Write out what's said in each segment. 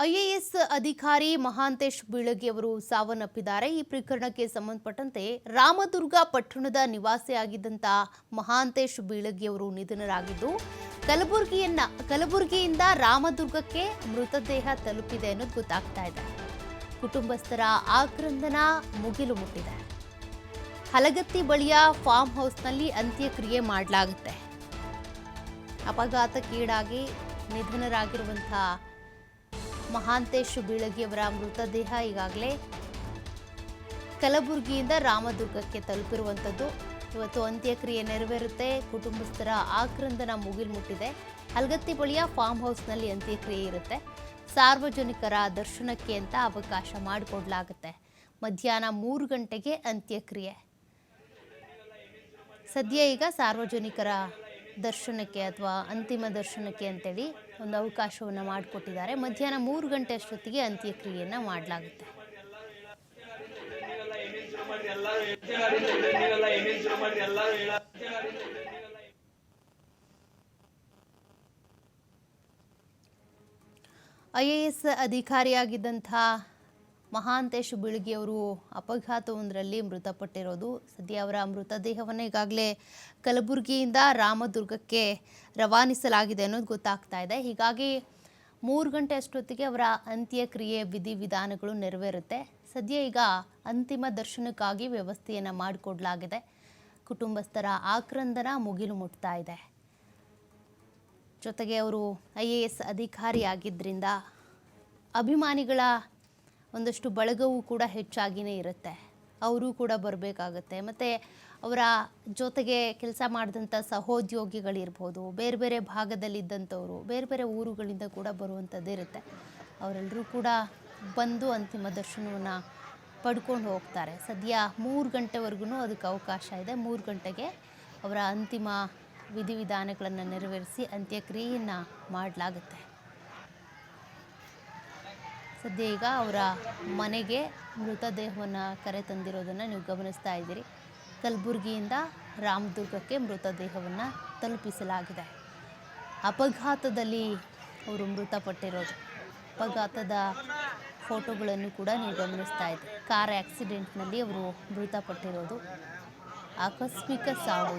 IAS ಅಧಿಕಾರಿ ಮಹಾಂತೇಶ್ ಬೀಳಗಿ ಅವರು ಸಾವನ್ನಪ್ಪಿದ್ದಾರೆ. ಈ ಪ್ರಕರಣಕ್ಕೆ ಸಂಬಂಧಪಟ್ಟಂತೆ ರಾಮದುರ್ಗ ಪಟ್ಟಣದ ನಿವಾಸಿಯಾಗಿದ್ದಂಥ ಮಹಾಂತೇಶ್ ಬೀಳಗಿ ಅವರು ನಿಧನರಾಗಿದ್ದು, ಕಲಬುರಗಿಯನ್ನ, ಕಲಬುರಗಿಯಿಂದ ರಾಮದುರ್ಗಕ್ಕೆ ಮೃತದೇಹ ತಲುಪಿದೆ ಅನ್ನೋದು ಗೊತ್ತಾಗ್ತಾ ಇದೆ. ಕುಟುಂಬಸ್ಥರ ಆಕ್ರಂದನ ಮುಗಿಲು ಮುಟ್ಟಿದೆ. ಹಲಗತ್ತಿ ಬಳಿಯ ಫಾರ್ಮ್ ಹೌಸ್ನಲ್ಲಿ ಅಂತ್ಯಕ್ರಿಯೆ ಮಾಡಲಾಗುತ್ತೆ. ಅಪಘಾತಕ್ಕೀಡಾಗಿ ನಿಧನರಾಗಿರುವಂಥ ಮಹಾಂತೇಶ್ ಬೀಳಗಿಯವರ ಮೃತದೇಹ ಈಗಾಗಲೇ ಕಲಬುರಗಿಯಿಂದ ರಾಮದುರ್ಗಕ್ಕೆ ತಲುಪಿರುವಂಥದ್ದು. ಇವತ್ತು ಅಂತ್ಯಕ್ರಿಯೆ ನೆರವೇರುತ್ತೆ. ಕುಟುಂಬಸ್ಥರ ಆಕ್ರಂದನ ಮುಗಿಲು ಮುಟ್ಟಿದೆ ಹಲಗತ್ತಿ ಬಳಿಯ ಫಾರ್ಮ್ ಹೌಸ್ನಲ್ಲಿ ಅಂತ್ಯಕ್ರಿಯೆ ಇರುತ್ತೆ. ಸಾರ್ವಜನಿಕರ ದರ್ಶನಕ್ಕೆ ಅಂತ ಅವಕಾಶ ಮಾಡಿಕೊಡ್ಲಾಗುತ್ತೆ. ಮಧ್ಯಾಹ್ನ ಮೂರು ಗಂಟೆಗೆ ಅಂತ್ಯಕ್ರಿಯೆ. ಸದ್ಯ ಈಗ ಸಾರ್ವಜನಿಕರ ದರ್ಶನಕ್ಕೆ ಅಥವಾ ಅಂತಿಮ ದರ್ಶನಕ್ಕೆ ಅಂತೇಳಿ ಒಂದು ಅವಕಾಶವನ್ನು ಮಾಡಿಕೊಟ್ಟಿದ್ದಾರೆ. ಮಧ್ಯಾಹ್ನ ಮೂರು ಗಂಟೆ ಅಷ್ಟೊತ್ತಿಗೆ ಅಂತ್ಯಕ್ರಿಯೆಯನ್ನು ಮಾಡಲಾಗುತ್ತೆ. ಐ ಎ ಎಸ್ ಅಧಿಕಾರಿಯಾಗಿದ್ದಂಥ ಮಹಾಂತೇಶ್ ಅವರು ಅಪಘಾತವೊಂದರಲ್ಲಿ ಮೃತಪಟ್ಟಿರೋದು. ಸದ್ಯ ಅವರ ಮೃತದೇಹವನ್ನು ಈಗಾಗಲೇ ಕಲಬುರಗಿಯಿಂದ ರಾಮದುರ್ಗಕ್ಕೆ ರವಾನಿಸಲಾಗಿದೆ ಅನ್ನೋದು ಗೊತ್ತಾಗ್ತಾ ಇದೆ. ಹೀಗಾಗಿ ಮೂರು ಗಂಟೆ ಅಷ್ಟೊತ್ತಿಗೆ ಅವರ ಅಂತ್ಯಕ್ರಿಯೆ ವಿಧಿವಿಧಾನಗಳು ನೆರವೇರುತ್ತೆ. ಸದ್ಯ ಈಗ ಅಂತಿಮ ದರ್ಶನಕ್ಕಾಗಿ ವ್ಯವಸ್ಥೆಯನ್ನು ಮಾಡಿಕೊಡಲಾಗಿದೆ. ಕುಟುಂಬಸ್ಥರ ಆಕ್ರಂದನ ಮುಗಿಲು ಮುಟ್ತಾ ಇದೆ. ಜೊತೆಗೆ ಅವರು ಐ ಎ ಎಸ್ ಅಧಿಕಾರಿಯಾಗಿದ್ದರಿಂದ ಅಭಿಮಾನಿಗಳ ಒಂದಷ್ಟು ಬಳಗವೂ ಕೂಡ ಹೆಚ್ಚಾಗಿಯೇ ಇರುತ್ತೆ. ಅವರು ಕೂಡ ಬರಬೇಕಾಗತ್ತೆ. ಮತ್ತು ಅವರ ಜೊತೆಗೆ ಕೆಲಸ ಮಾಡಿದಂಥ ಸಹೋದ್ಯೋಗಿಗಳಿರ್ಬೋದು, ಬೇರೆ ಬೇರೆ ಭಾಗದಲ್ಲಿದ್ದಂಥವರು, ಬೇರೆ ಬೇರೆ ಊರುಗಳಿಂದ ಕೂಡ ಬರುವಂಥದ್ದೇ ಇರುತ್ತೆ. ಅವರೆಲ್ಲರೂ ಕೂಡ ಬಂದು ಅಂತಿಮ ದರ್ಶನವನ್ನು ಪಡ್ಕೊಂಡು ಹೋಗ್ತಾರೆ. ಸದ್ಯ ಮೂರು ಗಂಟೆವರೆಗೂ ಅದಕ್ಕೆ ಅವಕಾಶ ಇದೆ. ಮೂರು ಗಂಟೆಗೆ ಅವರ ಅಂತಿಮ ವಿಧಿವಿಧಾನಗಳನ್ನು ನೆರವೇರಿಸಿ ಅಂತ್ಯಕ್ರಿಯೆಯನ್ನು ಮಾಡಲಾಗುತ್ತೆ. ಸದ್ಯ ಈಗ ಅವರ ಮನೆಗೆ ಮೃತದೇಹವನ್ನು ಕರೆ ತಂದಿರೋದನ್ನು ನೀವು ಗಮನಿಸ್ತಾ ಇದ್ದೀರಿ. ಕಲಬುರಗಿಯಿಂದ ರಾಮದುರ್ಗಕ್ಕೆ ಮೃತದೇಹವನ್ನು ತಲುಪಿಸಲಾಗಿದೆ. ಅಪಘಾತದಲ್ಲಿ ಅವರು ಮೃತಪಟ್ಟಿರೋದು. ಅಪಘಾತದ ಫೋಟೋಗಳನ್ನು ಕೂಡ ನೀವು ಗಮನಿಸ್ತಾ ಇದ್ದೀರಿ. ಕಾರ್ ಆಕ್ಸಿಡೆಂಟ್ನಲ್ಲಿ ಅವರು ಮೃತಪಟ್ಟಿರೋದು. ಆಕಸ್ಮಿಕ ಸಾವು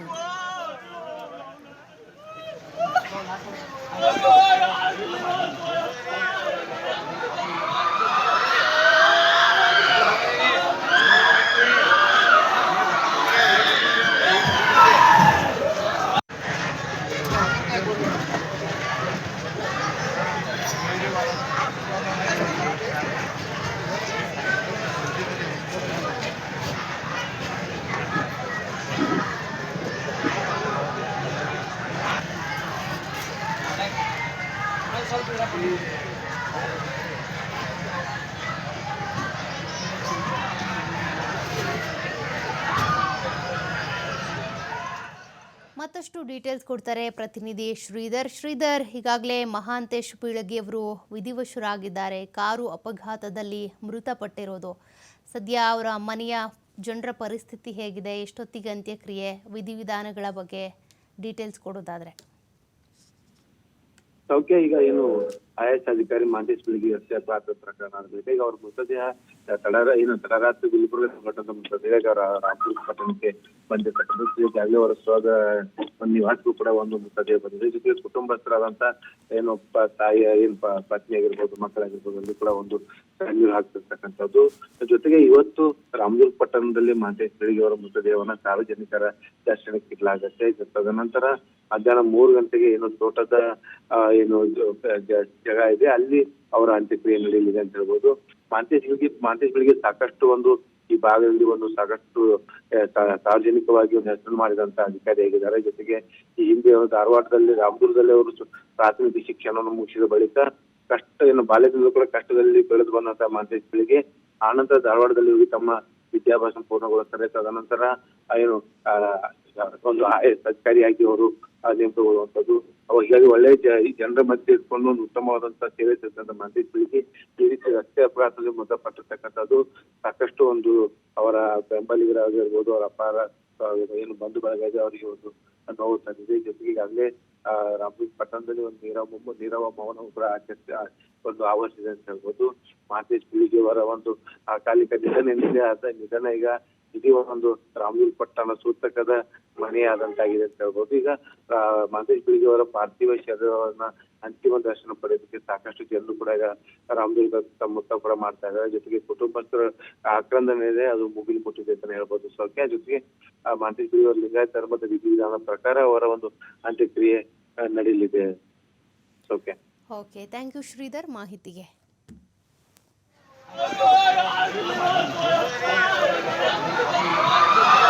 ಮತ್ತಷ್ಟು ಡೀಟೇಲ್ಸ್ ಕೊಡ್ತಾರೆ ಪ್ರತಿನಿಧಿ ಶ್ರೀಧರ್. ಶ್ರೀಧರ್, ಈಗಾಗಲೇ ಮಹಾಂತೇಶ್ ಪೀಳಗಿ ಅವರು ವಿಧಿವಶರಾಗಿದ್ದಾರೆ. ಕಾರು ಅಪಘಾತದಲ್ಲಿ ಮೃತಪಟ್ಟಿರೋದು. ಸದ್ಯ ಅವರ ಮನೆಯ ಜನರ ಪರಿಸ್ಥಿತಿ ಹೇಗಿದೆ? ಎಷ್ಟೊತ್ತಿಗೆ ಅಂತ್ಯಕ್ರಿಯೆ ವಿಧಿವಿಧಾನಗಳ ಬಗ್ಗೆ ಡೀಟೇಲ್ಸ್ ಕೊಡೋದಾದ್ರೆ. ಸೌಖ್ಯ ಈಗ ಏನು ಐ ಎಸ್ ಅಧಿಕಾರಿ ಮಾಂಟೇಶ್ ಬೆಳಗ್ಗೆ ಹತ್ಯೆ ಅಪಘಾತ ಪ್ರಕರಣ ಆಗಬೇಕು ಈಗ ಅವ್ರ ಮೃತದೇಹ ತಡರ ಏನು ತಡರಾತ್ರಿ ಗುಲ್ಬರ್ಗ ಸಂಘಟನೆ ಮೃತದೇಹ ಅವರ ರಾ- ರಾಮದುರ್ಗ ಪಟ್ಟಣಕ್ಕೆ ಬಂದಿರ್ತಕ್ಕಂಥದ್ದು ಈಗಾಗಲೇ ಅವರ ಒಂದು ನಿವಾಸಕ್ಕೂ ಕೂಡ ಒಂದು ಮೃತದೇಹ ಬಂದಿದೆ. ಜೊತೆಗೆ ಕುಟುಂಬಸ್ಥರಾದಂತ ಏನು ತಾಯಿ, ಏನ್ ಪತ್ನಿ ಆಗಿರ್ಬೋದು, ಮಕ್ಕಳಾಗಿರ್ಬೋದು, ಅಲ್ಲಿ ಕೂಡ ಒಂದು ಕಣ್ಣೀರು ಹಾಕ್ತಿರ್ತಕ್ಕಂಥದ್ದು. ಜೊತೆಗೆ ಇವತ್ತು ರಾಮದುರ್ಗ ಪಟ್ಟಣದಲ್ಲಿ ಮಾಂತೇಶ್ ಬೆಳಗ್ಗೆ ಅವರ ಮೃತದೇಹವನ್ನ ಸಾರ್ವಜನಿಕರ ದರ್ಶನಕ್ಕೆ ಇಡಲಾಗತ್ತೆ. ತದನಂತರ ಮಧ್ಯಾಹ್ನ ಮೂರು ಗಂಟೆಗೆ ಏನು ತೋಟದ ಏನು ಜಾಗ ಇದೆ. ಅಲ್ಲಿ ಅವರ ಅಂತ್ಯಕ್ರಿಯೆ ನಡೆಯಲಿದೆ ಅಂತ ಹೇಳ್ಬೋದು. ಮಾಂತೇಶ್ ಬೆಳಿಗ್ಗೆ ಮಾಂತೇಶ್ ಬೆಳಿಗ್ಗೆ ಸಾಕಷ್ಟು ಒಂದು, ಈ ಭಾಗದಲ್ಲಿ ಒಂದು ಸಾಕಷ್ಟು ಸಾರ್ವಜನಿಕವಾಗಿ ಒಂದು ಹೆಸರು ಮಾಡಿದಂತ ಅಧಿಕಾರಿ ಆಗಿದ್ದಾರೆ. ಜೊತೆಗೆ ಈ ಹಿಂದೆ ಧಾರವಾಡದಲ್ಲಿ, ರಾಮದುರ್ಗದಲ್ಲಿ ಅವರು ಪ್ರಾಥಮಿಕ ಶಿಕ್ಷಣವನ್ನು ಮುಗಿಸಿದ ಬಳಿಕ ಕಷ್ಟ, ಏನು ಬಾಲ್ಯದಿಂದ ಕೂಡ ಕಷ್ಟದಲ್ಲಿ ಬೆಳೆದು ಬಂದಂತ ಮಾಂತೇಶ್ ಬೆಳಿಗ್ಗೆ ಆನಂತರ ಧಾರವಾಡದಲ್ಲಿ ಹೋಗಿ ತಮ್ಮ ವಿದ್ಯಾಭ್ಯಾಸ ಪೂರ್ಣಗೊಳಿಸ್ತಾರೆ ತದನಂತರ ಏನು ಒಂದು ಅಧಿಕಾರಿಯಾಗಿ ಅವರು ಆ, ನೇಮಕಗೊಳ್ಳುವಂಥದ್ದು ಅವಾಗ ಒಳ್ಳೆ ಜನರ ಮಧ್ಯೆ ಇಟ್ಕೊಂಡು ಒಂದು ಉತ್ತಮವಾದಂತಹ ಸೇವೆ ಸಲ್ಲಿಸಿದಂತ ಮಹಂತೇಶ್ ಪೀಳಿಗೆ ಈ ರೀತಿ ರಸ್ತೆ ಅಪಘಾತದಲ್ಲಿ ಮೃತಪಟ್ಟಿರ್ತಕ್ಕಂಥದ್ದು ಸಾಕಷ್ಟು ಒಂದು ಅವರ ಬೆಂಬಲಿಗರಾಗಿರ್ಬೋದು ಅವರ ಅಪಾರ ಏನು ಬಂಧು ಬಳಗ ಅವರಿಗೆ ಒಂದು ನೋವು ತಂದಿದೆ. ಜೊತೆಗೆ ಅಲ್ಲೇ ಆ, ರಾಮದುರ್ಗ ಪಟ್ಟಣದಲ್ಲಿ ಒಂದು ನೀರವ ನೀರವ ಮೌನ ಕೂಡ ಆಚರಿಸಿ ಒಂದು ಆವರಿಸಿದೆ ಅಂತ ಹೇಳ್ಬೋದು. ಪೀಳಿಗೆ ಅವರ ಒಂದು ಅಕಾಲಿಕ ನಿಧನ ಏನಿದೆ ಅದ ನಿಧನ ಈಗ ಇಡೀ ಒಂದು ರಾಮೂಲ್ ಪಟ್ಟಣ ಸೂತಕದ ಮನೆಯಾದಂತಾಗಿದೆ ಅಂತ ಹೇಳ್ಬೋದು. ಈಗ ಬಿಳಿಗಿ ಅವರ ಪಾರ್ಥಿವ ಶರೀರವನ್ನ ಅಂತಿಮ ದರ್ಶನ ಪಡೆಯೋದಕ್ಕೆ ಸಾಕಷ್ಟು ಜನರು ಕೂಡ ಈಗ ರಾಮದುರ್ಗ ಸುತ್ತಮುತ್ತ ಕೂಡ ಮಾಡ್ತಾ ಇದ್ದಾರೆ. ಜೊತೆಗೆ ಕುಟುಂಬಸ್ಥರ ಆಕ್ರಂದನೆ ಇದೆ ಅದು ಮುಗಿಲು ಮುಟ್ಟಿದೆ ಅಂತ ಹೇಳ್ಬೋದು. ಸೌಖ್ಯ ಜೊತೆಗೆ ಆ, ಮಾತೇಶ್ ಬಿಳಿ ಅವರ ಲಿಂಗಾಯತ ಧರ್ಮದ ವಿಧಿವಿಧಾನ ಪ್ರಕಾರ ಅವರ ಒಂದು ಅಂತ್ಯಕ್ರಿಯೆ ನಡೀಲಿದೆ ಸೌಖ್ಯ ಓಕೆ ಥ್ಯಾಂಕ್ ಯು ಶ್ರೀಧರ್. ಮಾಹಿತಿಗೆ. Oh, my God.